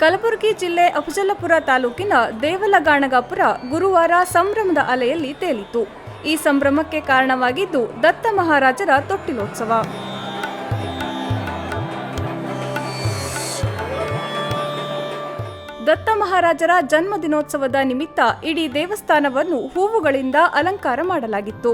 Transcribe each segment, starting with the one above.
ಕಲಬುರಗಿ ಜಿಲ್ಲೆ ಅಫಜಲಪುರ ತಾಲೂಕಿನ ದೇವಲಗಾಣಗಾಪುರ ಗುರುವಾರ ಸಂಭ್ರಮದ ಅಲೆಯಲ್ಲಿ ತೇಲಿತು ಈ ಸಂಭ್ರಮಕ್ಕೆ ಕಾರಣವಾಗಿದ್ದು ದತ್ತ ಮಹಾರಾಜರ ತೊಟ್ಟಿಲೋತ್ಸವ. ದತ್ತ ಮಹಾರಾಜರ ಜನ್ಮ ದಿನೋತ್ಸವದ ನಿಮಿತ್ತ ಇಡೀ ದೇವಸ್ಥಾನವನ್ನು ಹೂವುಗಳಿಂದ ಅಲಂಕಾರ ಮಾಡಲಾಗಿತ್ತು.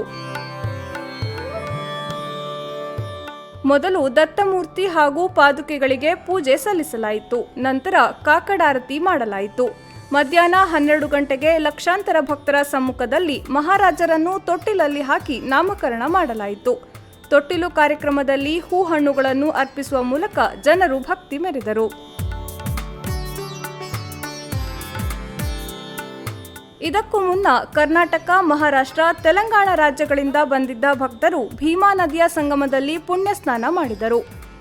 ಮೊದಲು ದತ್ತಮೂರ್ತಿ ಹಾಗೂ ಪಾದುಕೆಗಳಿಗೆ ಪೂಜೆ ಸಲ್ಲಿಸಲಾಯಿತು. ನಂತರ ಕಾಕಡಾರತಿ ಮಾಡಲಾಯಿತು. ಮಧ್ಯಾಹ್ನ ಹನ್ನೆರಡು ಗಂಟೆಗೆ ಲಕ್ಷಾಂತರ ಭಕ್ತರ ಸಮ್ಮುಖದಲ್ಲಿ ಮಹಾರಾಜರನ್ನು ತೊಟ್ಟಿಲಲ್ಲಿ ಹಾಕಿ ನಾಮಕರಣ ಮಾಡಲಾಯಿತು. ತೊಟ್ಟಿಲು ಕಾರ್ಯಕ್ರಮದಲ್ಲಿ ಹೂ ಹಣ್ಣುಗಳನ್ನು ಅರ್ಪಿಸುವ ಮೂಲಕ ಜನರು ಭಕ್ತಿ ಮೆರೆದರು. ಇದಕ್ಕೂ ಮುನ್ನ ಕರ್ನಾಟಕ, ಮಹಾರಾಷ್ಟ್ರ, ತೆಲಂಗಾಣ ರಾಜ್ಯಗಳಿಂದ ಬಂದಿದ್ದ ಭಕ್ತರು ಭೀಮಾ ನದಿಯ ಸಂಗಮದಲ್ಲಿ ಪುಣ್ಯ ಸ್ನಾನ ಮಾಡಿದರು.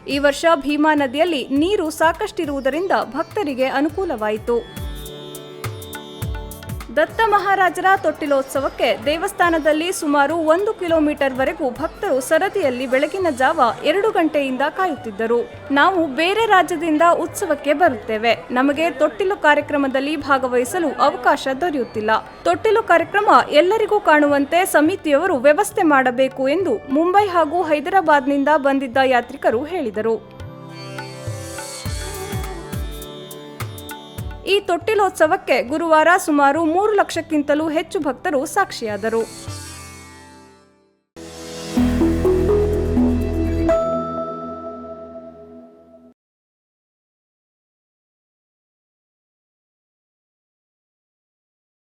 ಈ ವರ್ಷ ಭೀಮಾ ನದಿಯಲ್ಲಿ ನೀರು ಸಾಕಷ್ಟಿರುವುದರಿಂದ ಭಕ್ತರಿಗೆ ಅನುಕೂಲವಾಯಿತು. ದತ್ತ ಮಹಾರಾಜರ ತೊಟ್ಟಿಲೋತ್ಸವಕ್ಕೆ ದೇವಸ್ಥಾನದಲ್ಲಿ ಸುಮಾರು ಒಂದು ಕಿಲೋಮೀಟರ್ವರೆಗೂ ಭಕ್ತರು ಸರದಿಯಲ್ಲಿ ಬೆಳಗಿನ ಜಾವ ಎರಡು ಗಂಟೆಯಿಂದ ಕಾಯುತ್ತಿದ್ದರು. ನಾವು ಬೇರೆ ರಾಜ್ಯದಿಂದ ಉತ್ಸವಕ್ಕೆ ಬರುತ್ತೇವೆ. ನಮಗೆ ತೊಟ್ಟಿಲು ಕಾರ್ಯಕ್ರಮದಲ್ಲಿ ಭಾಗವಹಿಸಲು ಅವಕಾಶ ದೊರೆಯುತ್ತಿಲ್ಲ. ತೊಟ್ಟಿಲು ಕಾರ್ಯಕ್ರಮ ಎಲ್ಲರಿಗೂ ಕಾಣುವಂತೆ ಸಮಿತಿಯವರು ವ್ಯವಸ್ಥೆ ಮಾಡಬೇಕು ಎಂದು ಮುಂಬೈ ಹಾಗೂ ಹೈದರಾಬಾದ್ನಿಂದ ಬಂದಿದ್ದ ಯಾತ್ರಿಕರು ಹೇಳಿದರು. ಈ ತೊಟ್ಟಿಲೋತ್ಸವಕ್ಕೆ ಗುರುವಾರ ಸುಮಾರು ಮೂರು ಲಕ್ಷಕ್ಕಿಂತಲೂ ಹೆಚ್ಚು ಭಕ್ತರು ಸಾಕ್ಷಿಯಾದರು.